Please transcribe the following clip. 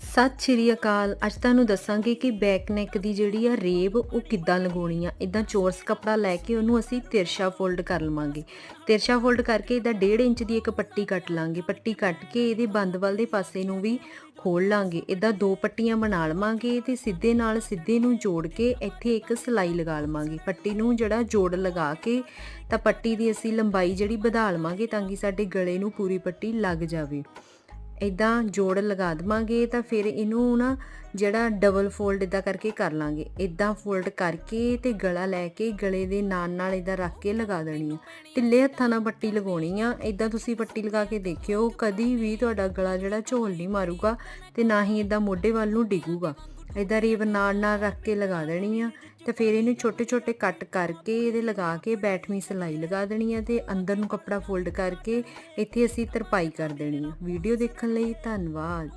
ਸਤਿ ਸ਼੍ਰੀ ਅਕਾਲ। ਅੱਜ ਤੁਹਾਨੂੰ ਦੱਸਾਂਗੇ ਕਿ ਬੈਕ ਨੈਕ ਦੀ ਜਿਹੜੀ ਆ ਰੇਬ, ਉਹ ਕਿੱਦਾਂ ਲਗਾਉਣੀ ਆ। ਇਦਾਂ ਚੋਰਸ ਕੱਪੜਾ ਲੈ ਕੇ ਉਹਨੂੰ ਅਸੀਂ ਤਿਰਸ਼ਾ ਫੋਲਡ ਕਰ ਲਵਾਂਗੇ। ਤਿਰਸ਼ਾ ਫੋਲਡ ਕਰਕੇ ਇਹਦਾ 1.5 ਇੰਚ ਦੀ ਇੱਕ ਪੱਟੀ ਕੱਟ ਲਾਂਗੇ। ਪੱਟੀ ਕੱਟ ਕੇ ਇਹਦੇ ਬੰਦ ਵੱਲ ਦੇ ਪਾਸੇ ਨੂੰ ਵੀ ਖੋਲ ਲਾਂਗੇ। ਇਦਾਂ ਦੋ ਪੱਟੀਆਂ ਬਣਾ ਲਵਾਂਗੇ ਤੇ ਸਿੱਧੇ ਨਾਲ ਸਿੱਧੇ ਨੂੰ ਜੋੜ ਕੇ ਇੱਥੇ ਇੱਕ ਸਲਾਈ ਲਗਾ ਲਵਾਂਗੇ। ਪੱਟੀ ਨੂੰ ਜਿਹੜਾ ਜੋੜ ਲਗਾ ਕੇ ਤਾਂ ਪੱਟੀ ਦੀ ਅਸੀਂ ਲੰਬਾਈ ਜਿਹੜੀ ਵਧਾ ਲਵਾਂਗੇ ਤਾਂ ਕਿ ਸਾਡੇ ਗਲੇ ਨੂੰ ਪੂਰੀ ਪੱਟੀ ਲੱਗ ਜਾਵੇ। ਇਦਾਂ ਜੋੜ ਲਗਾ ਦਵਾਂਗੇ ਤਾਂ ਫਿਰ ਇਹਨੂੰ ਨਾ ਜਿਹੜਾ ਡਬਲ ਫੋਲਡ ਇਦਾਂ ਕਰਕੇ ਕਰ ਲਾਂਗੇ। ਇਦਾਂ ਫੋਲਡ ਕਰਕੇ ਤੇ ਗਲਾ ਲੈ ਕੇ ਗਲੇ ਦੇ ਨਾਲ ਨਾਲ ਇਦਾਂ ਰੱਖ ਕੇ ਲਗਾ ਦੇਣੀ ਆ। ਢਿੱਲੇ ਹੱਥਾਂ ਨਾਲ ਪੱਟੀ ਲਗਾਉਣੀ ਆ। ਇਦਾਂ ਤੁਸੀਂ ਪੱਟੀ ਲਗਾ ਕੇ ਦੇਖਿਓ, ਕਦੀ ਵੀ ਤੁਹਾਡਾ ਗਲਾ ਜਿਹੜਾ ਝੋਲ ਨਹੀਂ ਮਾਰੂਗਾ ਤੇ ਨਾ ਹੀ ਇਦਾਂ ਮੋਢੇ ਵੱਲ ਨੂੰ ਡਿੱਗੂਗਾ। ਇਦਾਂ ਰੇਬ ਨਾਲ ਨਾਲ ਰੱਖ ਕੇ ਲਗਾ ਦੇਣੀ ਆ ਤੇ ਫਿਰ ਇਹਨੂੰ ਛੋਟੇ ਛੋਟੇ ਕੱਟ ਕਰਕੇ ਇਹਦੇ ਲਗਾ ਕੇ ਬੈਠਵੀਂ ਸਲਾਈ ਲਗਾ ਦੇਣੀ ਆ ਤੇ ਅੰਦਰ ਨੂੰ ਕੱਪੜਾ ਫੋਲਡ ਕਰਕੇ ਇੱਥੇ ਅਸੀਂ ਤਰਪਾਈ ਕਰ ਦੇਣੀ ਆ। ਵੀਡੀਓ ਦੇਖਣ ਲਈ ਧੰਨਵਾਦ।